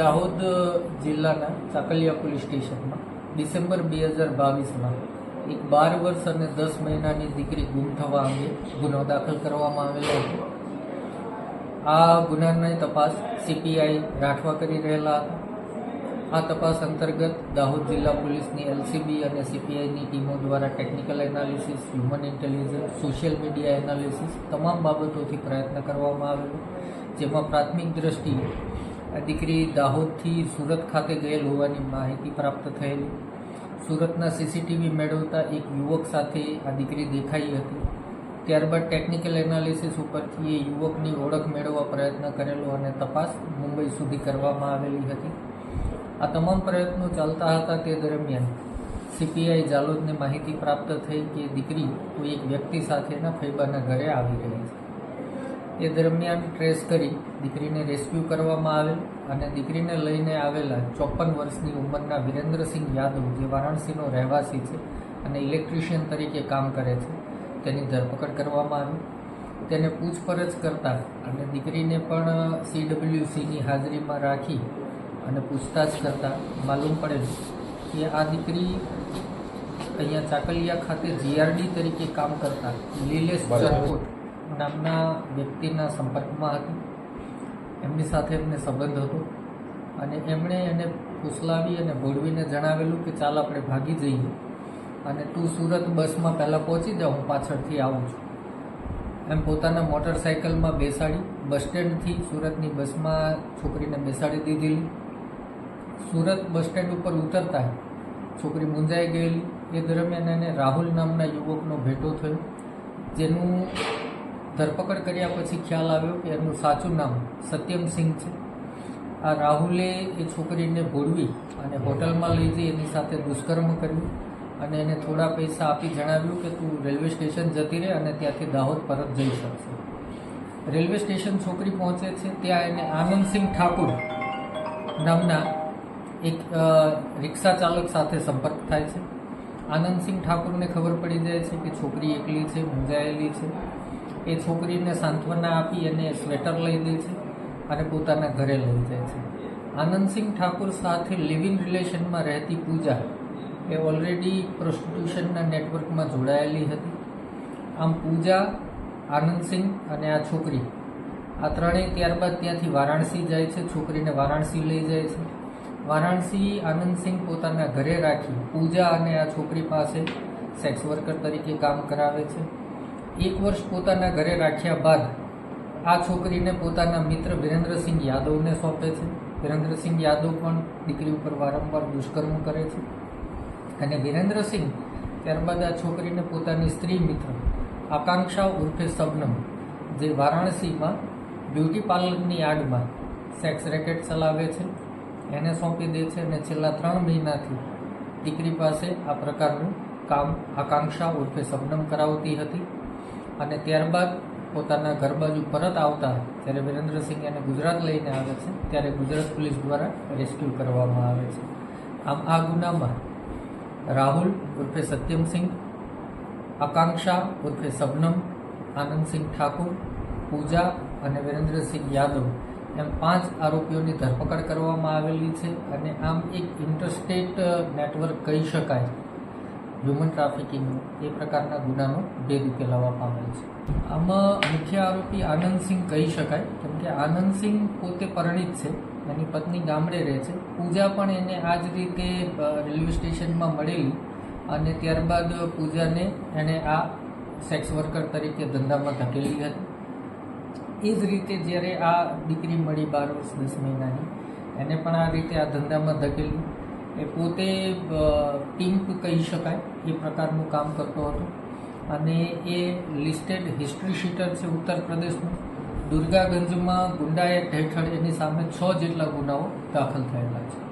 દાહોદ જિલ્લાના ચાકલિયા પોલીસ સ્ટેશનમાં ડિસેમ્બર બે હજાર બાવીસમાં એક બાર વર્ષ અને દસ મહિનાની દીકરી ગુમ થવા અંગે ગુનો દાખલ કરવામાં આવેલો હતો. આ ગુનાની તપાસ સીપીઆઈ રાઠવા કરી રહેલા હતા. આ તપાસ અંતર્ગત દાહોદ જિલ્લા પોલીસની એલસીબી અને સીપીઆઈની ટીમો દ્વારા technical analysis, human intelligence, social media analysis, તમામ બાબતોથી પ્રયત્ન કરવામાં આવેલો, જેમાં પ્રાથમિક દ્રષ્ટિએ દીકરી દાહોદથી સુરત ખાતે ગયેલ હોવાની માહિતી પ્રાપ્ત થયેલી. સુરતના સીસીટીવી મેળવતા એક યુવક સાથે આ દીકરી દેખાઈ હતી. ત્યારબાદ ટેકનિકલ એનાલિસિસ ઉપરથી એ યુવકની ઓળખ મેળવવા પ્રયત્ન કરેલો અને તપાસ મુંબઈ સુધી કરવામાં આવેલી હતી. આ તમામ પ્રયત્નો ચાલતા હતા તે દરમિયાન સીપીઆઈ જાલોદને માહિતી પ્રાપ્ત થઈ કે દીકરી કોઈ એક વ્યક્તિ સાથેના ફૈબાના ઘરે આવી રહી છે. એ દરમિયાન ટ્રેસ કરી દીકરીને રેસ્ક્યુ કરવામાં આવેલ અને દીકરીને લઈને આવેલા ચોપન વર્ષની ઉંમરના વિરેન્દ્રસિંહ યાદવ જે વારાણસીનો રહેવાસી છે અને ઇલેક્ટ્રિશિયન તરીકે કામ કરે છે તેની ધરપકડ કરવામાં આવી. તેને પૂછપરછ કરતા અને દીકરીને પણ સીડબ્લ્યુસીની હાજરીમાં રાખી અને પૂછતાછ કરતાં માલુમ પડેલ કે આ દીકરી અહીંયા ચાકલિયા ખાતે જીઆરડી તરીકે કામ કરતા લીલેશ ચરકોટ નામના વ્યક્તિના સંપર્કમાં હતી. એમની સાથે એમને સંબંધ હતો અને એમણે એને ફૂસલાવી અને ભોળવીને જણાવેલું કે ચાલ આપણે ભાગી જઈએ અને તું સુરત બસમાં પહેલાં પહોંચી જા, હું પાછળથી આવું છું. એમ પોતાના મોટરસાઇકલમાં બેસાડી, બસ સ્ટેન્ડથી સુરતની બસમાં છોકરીને બેસાડી દીધેલી. સુરત બસ સ્ટેન્ડ ઉપર ઉતરતા છોકરી મૂંઝાઈ ગયેલી. એ દરમિયાન એને રાહુલ નામના યુવકનો ભેટો થયો, જેનું ધરપકડ કર્યા પછી ખ્યાલ આવ્યો કે એનું સાચું નામ સત્યમસિંહ છે. આ રાહુલે એ છોકરીને ભોળવી અને હોટલમાં લઈ જઈ એની સાથે દુષ્કર્મ કર્યું અને એને થોડા પૈસા આપી જણાવ્યું કે તું રેલવે સ્ટેશન જતી રહે અને ત્યાંથી દાહોદ પરત જઈ શકશે. રેલવે સ્ટેશન છોકરી પહોંચે છે, ત્યાં એને આનંદસિંહ ઠાકુર નામના એક રિક્ષા ચાલક સાથે સંપર્ક થાય છે. આનંદસિંહ ઠાકુરને ખબર પડી જાય છે કે છોકરી એકલી છે, મૂંઝાયેલી છે. એ છોકરીને સાંત્વના આપી અને સ્વેટર લઈ દે છે અને પોતાના ઘરે લઈ જાય છે. આનંદસિંહ ઠાકુર સાથે લિવ ઇન રિલેશનમાં રહેતી પૂજા એ ઓલરેડી પ્રોસ્ટિટ્યુશનના નેટવર્કમાં જોડાયેલી હતી. આમ પૂજા, આનંદસિંહ અને આ છોકરી, આ ત્રણેય ત્યારબાદ ત્યાંથી વારાણસી જાય છે. છોકરીને વારાણસી લઈ જાય છે. વારાણસી આનંદસિંહ પોતાના ઘરે રાખી પૂજા અને આ છોકરી પાસે સેક્સ વર્કર તરીકે કામ કરાવે છે. એક વર્ષ પોતાના ઘરે રાખ્યા બાદ આ છોકરીને પોતાના મિત્ર વિરેન્દ્રસિંહ યાદવને સોંપે છે. વિરેન્દ્રસિંહ યાદવ પણ દીકરી ઉપર વારંવાર દુષ્કર્મ કરે છે. અને વિરેન્દ્રસિંહ ત્યારબાદ આ છોકરીને પોતાની સ્ત્રી મિત્ર આકાંક્ષા ઉર્ફે સબનમ, જે વારાણસીમાં બ્યુટી પાર્લરની આડમાં સેક્સ રેકેટ ચલાવે છે, એને સોંપી દે છે અને છેલ્લા ત્રણ મહિનાથી દીકરી પાસે આ પ્રકારનું કામ આકાંક્ષા ઉર્ફે સબનમ કરાવતી હતી. અને ત્યારબાદ પોતાના ઘર બાજુ પરત આવતા જ્યારે વિરેન્દ્રસિંહ એને ગુજરાત લઈને આવે છે, ત્યારે ગુજરાત પોલીસ દ્વારા રેસ્ક્યુ કરવામાં આવે છે. આમ આ ગુનામાં રાહુલ ઉર્ફે સત્યમસિંહ, આકાંક્ષા ઉર્ફે સબનમ આનંદસિંહ ઠાકુર, પૂજા અને વિરેન્દ્રસિંહ યાદવ એમ પાંચ આરોપીઓની ધરપકડ કરવામાં આવેલી છે અને આમ એક ઇન્ટરસ્ટેટ નેટવર્ક કહી શકાય. હ્યુમન ટ્રાફિકિંગનું એ પ્રકારના ગુનાનો ભેદ ઉકેલાવવા પામેલ છે. આમાં મુખ્ય આરોપી આનંદસિંહ કહી શકાય, કેમ કે આનંદસિંહ પોતે પરણિત છે, એની પત્ની ગામડે રહે છે. પૂજા પણ એને આ જ રીતે રેલવે સ્ટેશનમાં મળેલી અને ત્યારબાદ પૂજાને એણે આ સેક્સ વર્કર તરીકે ધંધામાં ધકેલી હતી. એ જ રીતે જ્યારે આ દીકરી મળી બાર વર્ષ દસ મહિનાની, એને પણ આ રીતે આ ધંધામાં ધકેલી. એ પોતે પિંક કહી શકાય, એ પ્રકારનું કામ કરતો હતો. અને એ લિસ્ટેડ હિસ્ટ્રી શીટર છે ઉત્તર પ્રદેશનું દુર્ગાગંજમાં ગુંડાયત હેઠળ એની સામે છ જેટલા ગુનાઓ દાખલ થયેલા છે.